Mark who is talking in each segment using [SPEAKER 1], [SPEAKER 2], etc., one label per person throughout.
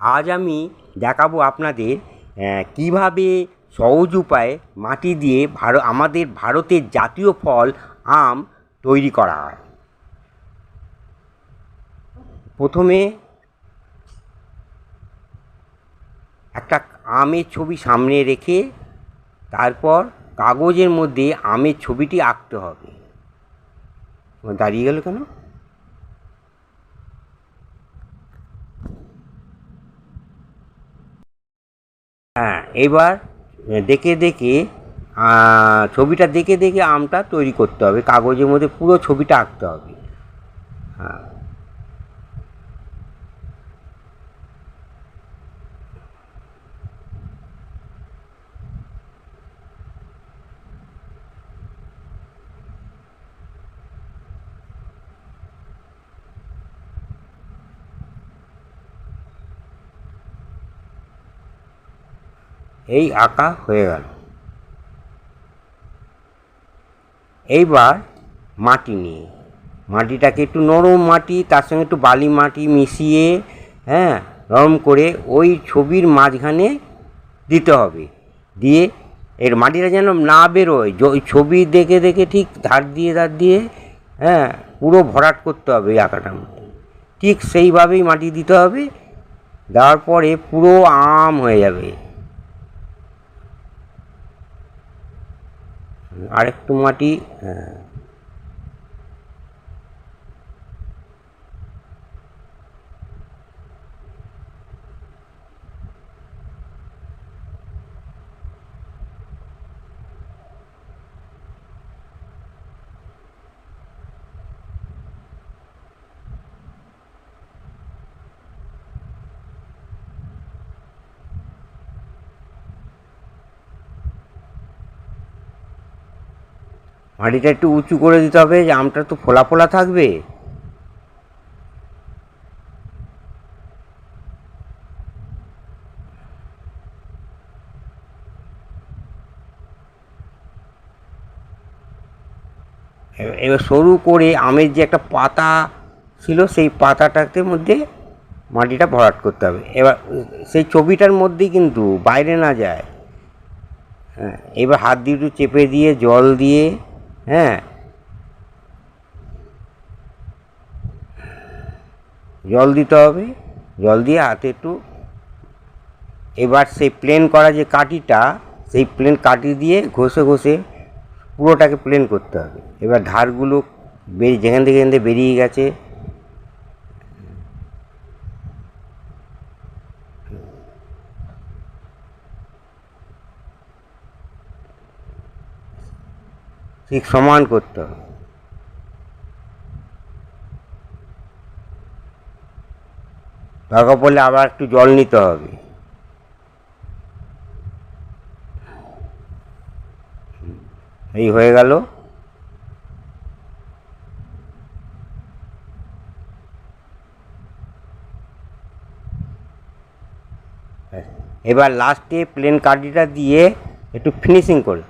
[SPEAKER 1] আজ আমি দেখাবো আপনাদের কীভাবে সহজ উপায়ে মাটি দিয়ে ভার আমাদের ভারতের জাতীয় ফল আম তৈরি করা হয়। প্রথমে একটা আমের ছবি সামনে রেখে তারপর কাগজের মধ্যে আমের ছবিটি আঁকতে হবে। দাঁড়িয়ে গেল কেন? হ্যাঁ এবার দেখে দেখে ছবিটা দেখে দেখে আমটা তৈরি করতে হবে। কাগজের মধ্যে পুরো ছবিটা আঁকতে হবে। হ্যাঁ। এই আঁকা হয়ে গেল। এইবার মাটি নিয়ে। মাটিটাকে একটু নরম মাটি, তার সঙ্গে একটু বালি মাটি মিশিয়ে হ্যাঁ নরম করে ওই ছবির মাঝখানে দিতে হবে। দিয়ে এর মাটিটা যেন না বেরোয় ওই ছবি দেখে দেখে ঠিক ধার দিয়ে ধার দিয়ে হ্যাঁ পুরো ভরাট করতে হবে এই আঁকাটার মধ্যে। ঠিক সেইভাবেই মাটি দিতে হবে, দেওয়ার পরে পুরো আম হয়ে যাবে। আরেকটু মাটি মাটিটা একটু উঁচু করে দিতে হবে যে আমটা তো ফোলা ফোলা থাকবে। এবার সরু করে আমের যে একটা পাতা ছিল, সেই পাতাটাতে মধ্যে মাটিটা ভরাট করতে হবে। এবার সেই ছবিটার মধ্যেই কিন্তু বাইরে না যায়। হ্যাঁ এবার হাত দিয়ে একটু চেপে দিয়ে, জল দিয়ে হ্যাঁ। জল দিতে হবে, জল দিয়ে হাতে একটু এবার সেই প্লেন করা যে কাটিটা সেই প্লেন কাটি দিয়ে ঘষে ঘষে পুরোটাকে প্লেন করতে হবে। এবার ধারগুলো বেরিয়ে যেখান থেকে যেখান থেকে বেরিয়ে গেছে ঠিক সমান করতে হবে। দরকার পড়লে আবার একটু জল নিতে হবে। এই হয়ে গেল। এবার লাস্টে প্লেন কাঠিটা দিয়ে একটু ফিনিশিং করে।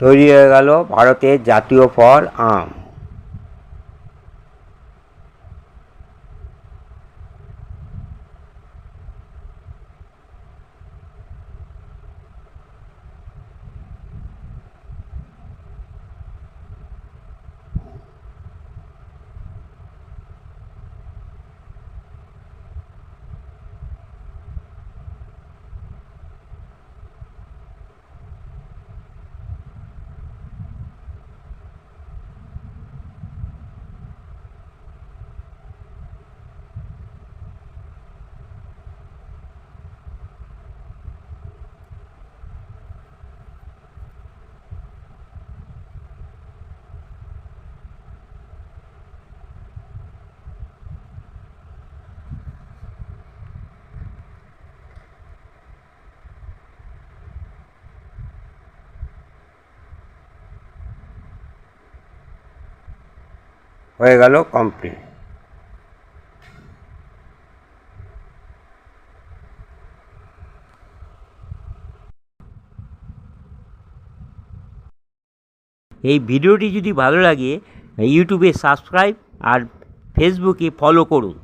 [SPEAKER 1] তৈরি হয়ে গেল ভারতের জাতীয় ফল আম। হয়ে গেল কমপ্লিট এই ভিডিওটি যদি ভালো লাগে ইউটিউবে সাবস্ক্রাইব আর ফেসবুকে ফলো করুন।